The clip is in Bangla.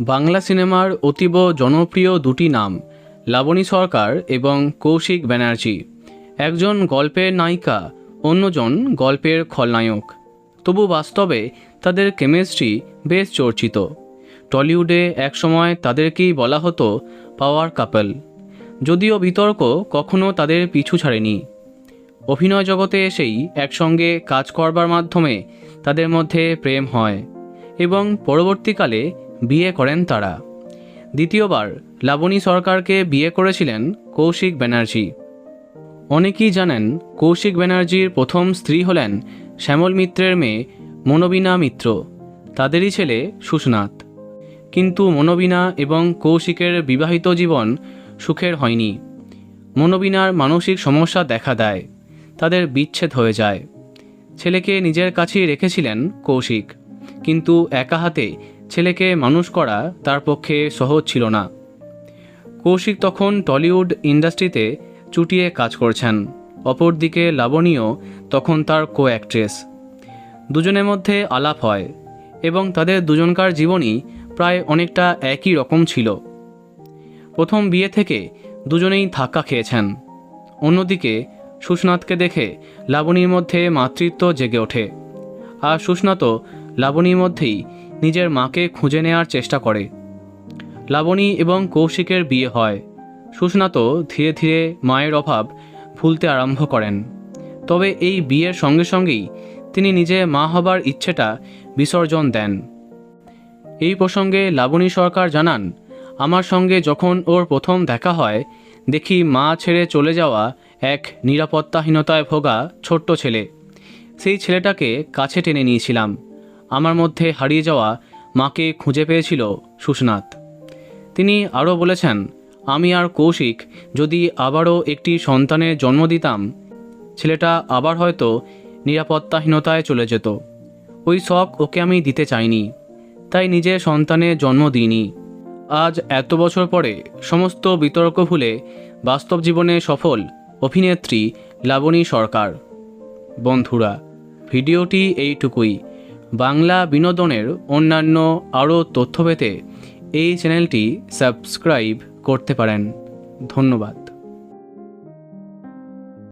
বাংলা সিনেমার অতীব জনপ্রিয় দুটি নাম, লাবণী সরকার এবং কৌশিক ব্যানার্জি। একজন গল্পের নায়িকা, অন্যজন গল্পের খলনায়ক। তবু বাস্তবে তাদের কেমিস্ট্রি বেশ চর্চিত। টলিউডে একসময় তাদেরকেই বলা হতো পাওয়ার কাপল। যদিও বিতর্ক কখনো তাদের পিছু ছাড়েনি। অভিনয় জগতে এসেই একসঙ্গে কাজ করবার মাধ্যমে তাদের মধ্যে প্রেম হয়। এবং পরবর্তীকালে বিয়ে করেন তারা। দ্বিতীয়বার লাবণী সরকারকে বিয়ে করেছিলেন কৌশিক ব্যানার্জি। অনেকেই জানেন কৌশিক ব্যানার্জির প্রথম স্ত্রী হলেন শ্যামল মিত্রের মেয়ে মনোবিনা মিত্র। তাদেরই ছেলে সুষনাথ। কিন্তু মনোবিনা এবং কৌশিকের বিবাহিত জীবন সুখের হয়নি। মনোবিনার মানসিক সমস্যা দেখা দেয়, তাদের বিচ্ছেদ হয়ে যায়। ছেলেকে নিজের কাছেই রেখেছিলেন কৌশিক। কিন্তু একা হাতে ছেলেকে মানুষ করা তার পক্ষে সহজ ছিল না। কৌশিক তখন টলিউড ইন্ডাস্ট্রিতে চুটিয়ে কাজ করছেন। অপরদিকে লাবণীও তখন তার কো অ্যাক্ট্রেস দুজনের মধ্যে আলাপ হয় এবং তাদের দুজনকার জীবনই প্রায় অনেকটা একই রকম ছিল। প্রথম বিয়ে থেকে দুজনেই ধাক্কা খেয়েছেন। অন্যদিকে সুস্নাথকে দেখে লাবণীর মধ্যে মাতৃত্ব জেগে ওঠে। আর সুস্নাতও লাবণীর মধ্যেই নিজের মাকে খুঁজে নেওয়ার চেষ্টা করে। লাবণী এবং কৌশিকের বিয়ে হয়। সুস্নাতও ধীরে ধীরে মায়ের অভাব ভুলতে আরম্ভ করেন। তবে এই বিয়ের সঙ্গে সঙ্গেই তিনি নিজে মা হবার ইচ্ছেটা বিসর্জন দেন। এই প্রসঙ্গে লাবণী সরকার জানান, আমার সঙ্গে যখন ওর প্রথম দেখা হয়, দেখি মা ছেড়ে চলে যাওয়া এক নিরাপত্তাহীনতায় ভোগা ছোট্ট ছেলে। সেই ছেলেটাকে কাছে টেনে নিয়েছিলাম। আমার মধ্যে হারিয়ে যাওয়া মাকে খুঁজে পেয়েছিল সুস্নাথ। তিনি আরও বলেছেন, আমি আর কৌশিক যদি আবারও একটি সন্তানের জন্ম দিতাম, ছেলেটা আবার হয়তো নিরাপত্তাহীনতায় চলে যেত। ওই শখ ওকে আমি দিতে চাইনি, তাই নিজের সন্তানে জন্ম দিইনি। আজ এত বছর পরে সমস্ত বিতর্ক ভুলে বাস্তব জীবনে সফল অভিনেত্রী লাবণী সরকার। বন্ধুরা, ভিডিওটি এইটুকুই। বাংলা বিনোদনের অন্যান্য আরও তথ্য পেতে এই চ্যানেলটি সাবস্ক্রাইব করতে পারেন। ধন্যবাদ।